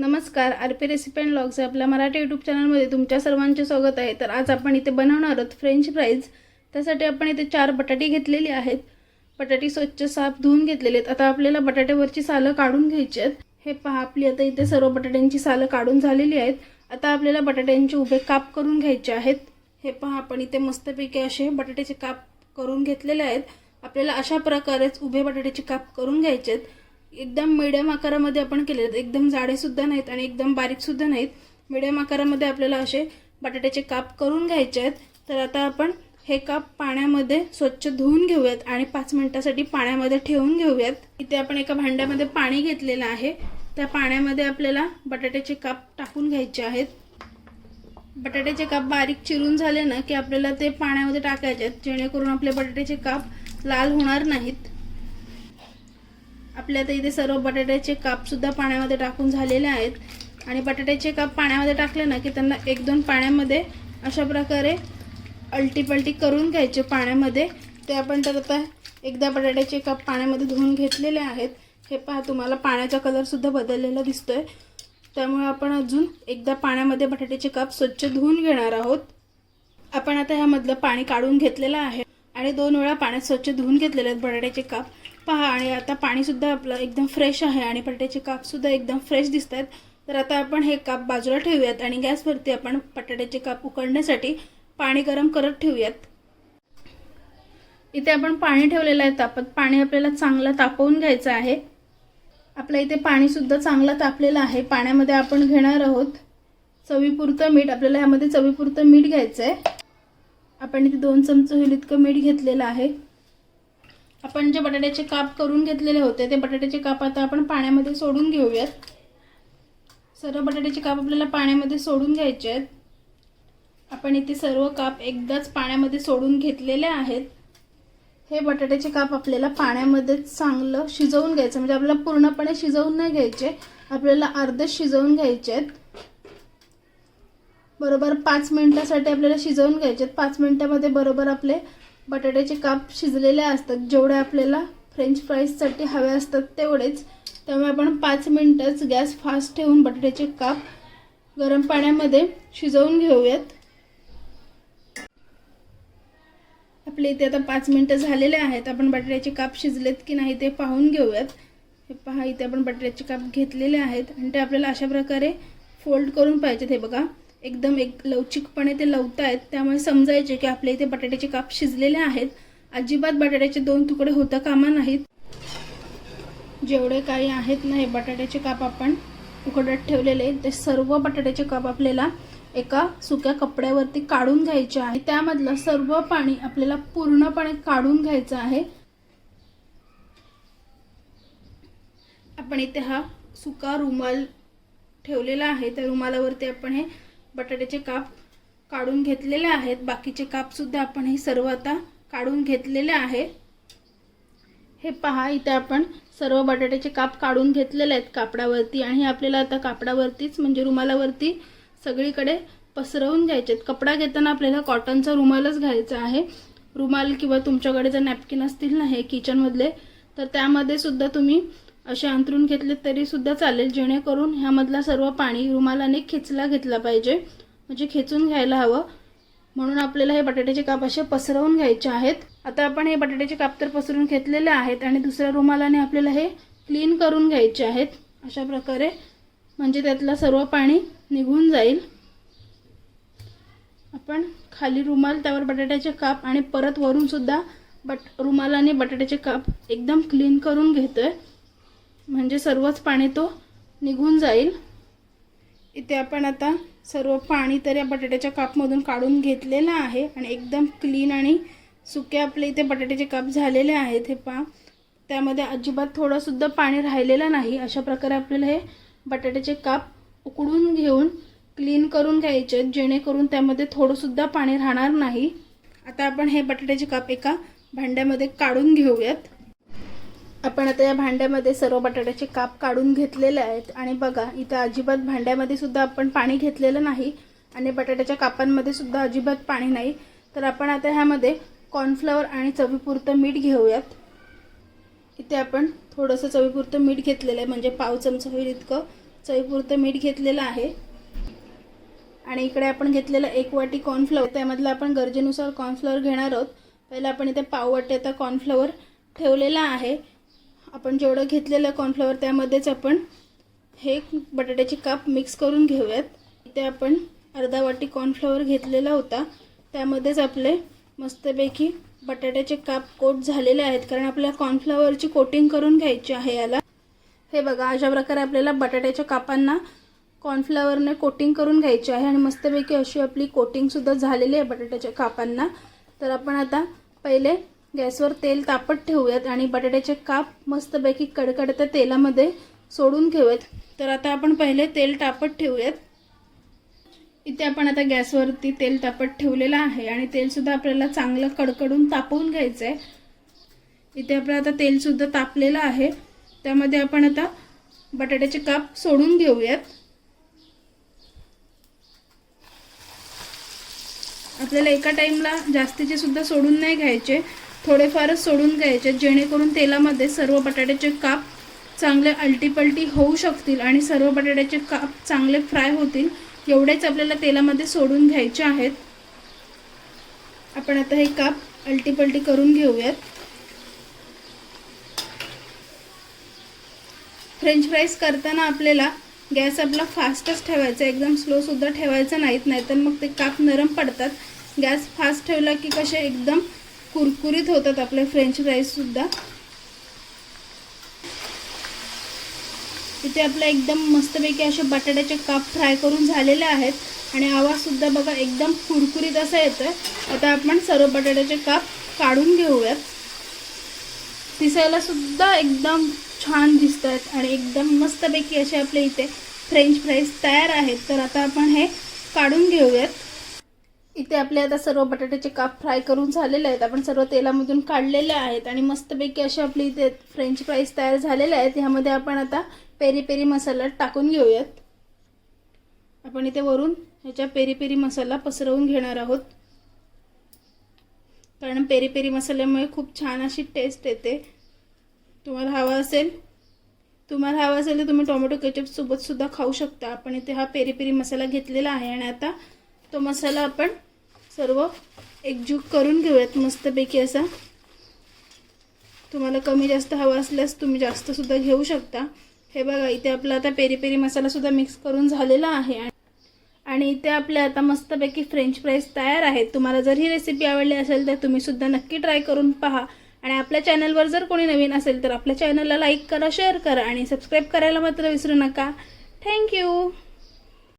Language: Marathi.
नमस्कार R P recipe and logs आपल्या मराठी यूट्यूब चॅनलमध्ये तुमच्या सर्वांचे स्वागत आहे. तर आज आपण इथे बनवणार आहोत फ्रेंच फ्राईज त्यासाठी आपण इथे चार बटाटे घेतलेली आहेत. बटाटे स्वच्छ साफ धुवून घेतलेले आहेत. आता आपल्याला बटाट्यावरची सालं काढून घ्यायची आहेत. हे पहा आपली आता इथे सर्व बटाट्यांची सालं काढून झालेली आहेत. आता आपल्याला बटाट्यांचे उभे काप करून घ्यायचे आहेत. हे पहा आपण इथे मस्तपैकी असे बटाट्याचे काप करून घेतलेले आहेत. आपल्याला अशा प्रकारेच उभे बटाट्याचे काप करून घ्यायचे आहेत. एकदम मिडियम आकारामध्ये आपण केले आहेत. एकदम जाडे सुद्धा नाहीत आणि एकदम बारीक सुद्धा नाहीत. मिडियम आकारामध्ये आपल्याला असे बटाट्याचे काप करून घ्यायचे आहेत. तर आता आपण हे काप पाण्यामध्ये स्वच्छ धुवून घेऊयात आणि पाच मिनिटासाठी पाण्यामध्ये ठेवून घेऊयात. इथे आपण एका भांड्यामध्ये पाणी घेतलेलं आहे. त्या पाण्यामध्ये आपल्याला बटाट्याचे काप टाकून घ्यायचे आहेत. बटाट्याचे काप बारीक चिरून झाले ना की आपल्याला ते पाण्यामध्ये टाकायचे आहेत. जेणेकरून आपले बटाट्याचे काप लाल होणार नाहीत. आपल्या आता इथे सर्व बटाट्याचे कापसुद्धा पाण्यामध्ये टाकून झालेले आहेत. आणि बटाट्याचे काप पाण्यामध्ये टाकले ना की त्यांना एक दोन पाण्यामध्ये अशा प्रकारे अल्टीपल्टी करून घ्यायचे पाण्यामध्ये. ते आपण तर आता एकदा बटाट्याचे काप पाण्यामध्ये धुवून घेतलेले आहेत. हे पहा तुम्हाला पाण्याचा कलरसुद्धा बदललेला दिसतो आहे त्यामुळे आपण अजून एकदा पाण्यामध्ये बटाट्याचे काप स्वच्छ धुवून घेणार आहोत. आपण आता ह्यामधलं पाणी काढून घेतलेलं आहे. आणि दोन वेळा पाण्यात स्वच्छ धुवून घेतलेले आहेत बटाट्याचे काप. पहा आणि आता पाणीसुद्धा आपलं एकदम फ्रेश आहे आणि बटाट्याचे कापसुद्धा एकदम फ्रेश दिसत आहेत तर आता आपण हे काप बाजूला ठेवूयात आणि गॅसवरती आपण बटाट्याचे काप उकडण्यासाठी पाणी गरम करत ठेवूयात. इथे आपण पाणी ठेवलेलं आहे तापत. पाणी आपल्याला चांगलं तापवून घ्यायचं आहे. आपल्या इथे पाणीसुद्धा चांगलं तापलेलं आहे. पाण्यामध्ये आपण घेणार आहोत चवीपुरतं मीठ. आपल्याला ह्यामध्ये चवीपुरतं मीठ घ्यायचं आहे आपण इथे दोन चमचे होईल इतकं मीठ घेतलेलं आहे. आपण जे बटाट्याचे काप करून घेतलेले होते ते बटाट्याचे काप आता आपण पाण्यामध्ये सोडून घेऊयात. सर्व बटाट्याचे काप आपल्याला पाण्यामध्ये सोडून घ्यायचे आहेत. आपण इथे सर्व काप एकदाच पाण्यामध्ये सोडून घेतलेले आहेत. हे बटाट्याचे काप आपल्याला पाण्यामध्ये चांगलं शिजवून घ्यायचं म्हणजे आपल्याला पूर्णपणे शिजवून नाही घ्यायचे आपल्याला अर्धे शिजवून घ्यायचे आहेत. बरोबर पाच मिनटासाठी आपल्याला शिजवून घ्यायचे आहेत. पाच मिनटामध्ये बरोबर आपले बटाट्याचे काप शिजलेले असतात. जेवढे आपल्याला फ्रेंच फ्राईजसाठी हवे असतात तेवढेच. त्यामुळे आपण पाच मिनटंच गॅस फास्ट ठेवून बटाट्याचे काप गरम पाण्यामध्ये शिजवून घेऊयात. आपले इथे आता पाच मिनटं झालेले आहेत. आपण बटाट्याचे काप शिजलेत की नाही ते पाहून घेऊयात. हे पहा इथे आपण बटाट्याचे काप घेतलेले आहेत. आणि ते आपल्याला अशा प्रकारे फोल्ड करून पाहिजेत. हे बघा. एकदम एक लवचिकपणे ते लवतायत त्यामुळे समजायचे की आपल्या इथे बटाट्याचे काप शिजलेले आहेत. अजिबात बटाट्याचे दोन तुकडे होता कामा नाहीत. जेवढे काही आहेत ना हे बटाट्याचे काप आपण उकडत ठेवलेले ते सर्व बटाट्याचे काप आपल्याला एका सुक्या कपड्यावरती काढून घ्यायचे आहे. त्यामधलं सर्व पाणी आपल्याला पूर्णपणे काढून घ्यायचं आहे. आपण इथे हा सुका रुमाल ठेवलेला आहे. त्या रुमालावरती आपण हे बटाट्याचे काप काढून घेतलेले आहेत. बाकीचे कापसुद्धा आपण हे सर्व आता काढून घेतलेले आहे. हे पहा इथे आपण सर्व बटाट्याचे काप काढून घेतलेले आहेत कापडावरती आणि हे आपल्याला आता कापडावरतीच म्हणजे रुमालावरती सगळीकडे पसरवून घ्यायचे आहेत. कपडा घेताना आपल्याला कॉटनचा रुमालच घ्यायचा आहे. रुमाल किंवा तुमच्याकडे जर नॅपकिन असतील ना हे किचनमधले तर त्यामध्ये सुद्धा तुम्ही असे अंतरून घेतले तरी सुद्धा चालेल जेणेकरून ह्यामधला सर्व पाणी रुमालाने खेचला घेतला पाहिजे म्हणजे खेचून घ्यायला हवं. म्हणून आपल्याला हे बटाट्याचे काप असे पसरवून घ्यायचे आहेत. आता आपण हे बटाट्याचे काप तर पसरून घेतलेले आहेत आणि दुसऱ्या रुमालाने आपल्याला हे क्लीन करून घ्यायचे आहेत. अशा प्रकारे म्हणजे त्यातलं सर्व पाणी निघून जाईल. आपण खाली रुमाल त्यावर बटाट्याचे काप आणि परत वरूनसुद्धा बट रुमालाने बटाट्याचे काप एकदम क्लीन करून घेतो आहे म्हणजे सर्वच पाणी तो निघून जाईल. इथे आपण आता सर्व पाणी तर या बटाट्याच्या कापमधून काढून घेतलेलं आहे आणि एकदम क्लीन आणि सुके आपले इथे बटाट्याचे काप झालेले आहेत हे पहा. त्यामध्ये अजिबात थोडंसुद्धा पाणी राहिलेलं नाही. अशा प्रकारे आपल्याला हे बटाट्याचे काप उकडून घेऊन क्लीन करून घ्यायचे आहेत जेणेकरून त्यामध्ये थोडंसुद्धा पाणी राहणार नाही. आता आपण हे बटाट्याचे काप एका भांड्यामध्ये काढून घेऊयात. आपण आता या भांड्यामध्ये सर्व बटाट्याचे काप काढून घेतलेले आहेत. आणि बघा इथं अजिबात भांड्यामध्ये सुद्धा आपण पाणी घेतलेलं नाही आणि बटाट्याच्या कापांमध्ये सुद्धा अजिबात पाणी नाही. तर आपण आता ह्यामध्ये कॉर्नफ्लॉवर आणि चवीपुरतं मीठ घेऊयात. इथे आपण थोडंसं चवीपुरतं मीठ घेतलेलं आहे म्हणजे पाव चमचा होईल इतकं. चवीपुरतं मीठ घेतलेलं आहे. आणि इकडे आपण घेतलेलं एक वाटी कॉर्नफ्लॉवर त्यामधलं आपण गरजेनुसार कॉर्नफ्लॉवर घेणार आहोत. पहिलं आपण इथे पाव वाटी आता कॉर्नफ्लॉवर ठेवलेला आहे. आपण जेवढं घेतलेलं कॉर्नफ्लॉवर त्यामध्येच आपण हे बटाट्याचे काप मिक्स करून घेऊयात. इथे आपण अर्धा वाटी कॉर्नफ्लॉवर घेतलेला होता. त्यामध्येच आपले मस्तपैकी बटाट्याचे काप कोट झालेले आहेत. कारण आपल्याला कॉर्नफ्लॉवरची कोटिंग करून घ्यायची आहे याला. हे बघा अशा प्रकारे आपल्याला बटाट्याच्या कापांना कॉर्नफ्लॉवरने कोटिंग करून घ्यायची आहे. आणि मस्तपैकी अशी आपली कोटिंगसुद्धा झालेली आहे बटाट्याच्या कापांना. तर आपण आता पहिले गॅसवर तेल तापत ठेवूयात आणि बटाट्याचे काप मस्तपैकी कडकडत्या तेलामध्ये सोडून घेऊयात. तर आता आपण पहिले तेल तापत ठेवूयात. इथे आपण आता गॅसवरती तेल तापत ठेवलेलं आहे आणि तेलसुद्धा आपल्याला चांगलं कडकडून तापवून घ्यायचं आहे इथे आपलं आता तेलसुद्धा तापलेलं आहे. त्यामध्ये आपण आता बटाट्याचे काप सोडून घेऊयात. आपल्याला एका टाईमला जास्तीचे सुद्धा सोडून नाही घ्यायचे. थोडेफारच सोडून घ्यायचे जेणेकरून तेलामध्ये सर्व बटाट्याचे काप चांगले अलटीपलटी होऊ शकतील आणि सर्व बटाट्याचे काप चांगले फ्राय होतील एवढेच आपल्याला तेलामध्ये सोडून घ्यायचे आहेत. आपण आता हे काप अलटीपलटी करून घेऊयात. फ्रेंच फ्राईज करताना आपल्याला गॅस आपला फास्टच ठेवायचा एकदम स्लोसुद्धा ठेवायचा नाहीत नाहीतर मग ते काप नरम पडतात. गॅस फास्ट ठेवला की कसे एकदम कुरकुरीत होतात आपले फ्रेंच फ्राईजसुद्धा इथे आपल्या एकदम मस्तपैकी असे बटाट्याचे काप फ्राय करून झालेले आहेत. आणि आवाजसुद्धा बघा एकदम कुरकुरीत असा येतोय. आता आपण सर्व बटाट्याचे काप काढून घेऊयात. दिसायला सुद्धा एकदम छान दिसत आहेत आणि एकदम मस्तपैकी असे आपले इथे फ्रेंच फ्राईज तयार आहेत. तर आता आपण हे काढून घेऊयात. इथे आपले आता सर्व बटाट्याचे काप फ्राय करून झालेले आहेत. आपण सर्व तेलामधून काढलेले आहेत आणि मस्तपैकी असे आपले इथे फ्रेंच फ्राईज तयार झालेले आहेत. ह्यामध्ये आपण आता पेरी पेरी मसाला टाकून घेऊयात. आपण इथे वरून ह्याच्या पेरी पेरी मसाला पसरवून घेणार आहोत. कारण पेरी पेरी मसाल्यामुळे खूप छान अशी टेस्ट येते. तुम्हाला हवा असेल तुम्हाला हवा असेल तर तुम्ही टोमॅटो केचपसोबतसुद्धा खाऊ शकता. आपण इथे हा पेरी पेरी मसाला घेतलेला आहे आणि आता तो मसाला आपण सर्व एकजूट करून घेऊयात मस्तपैकी असा. तुम्हाला कमी जास्त हवा असल्यास तुम्ही जास्तसुद्धा घेऊ शकता. हे बघा इथे आपला आता पेरी पेरी मसालासुद्धा मिक्स करून झालेला आहे. आणि इथे आपल्या आता मस्तपैकी फ्रेंच फ्राईज तयार आहेत. तुम्हाला जर ही रेसिपी आवडली असेल तर तुम्ही सुद्धा नक्की ट्राय करून पहा. आणि आपल्या चॅनलवर जर कोणी नवीन असेल तर आपल्या चॅनलला लाईक करा शेअर करा आणि सबस्क्राईब करायला मात्र विसरू नका. थँक्यू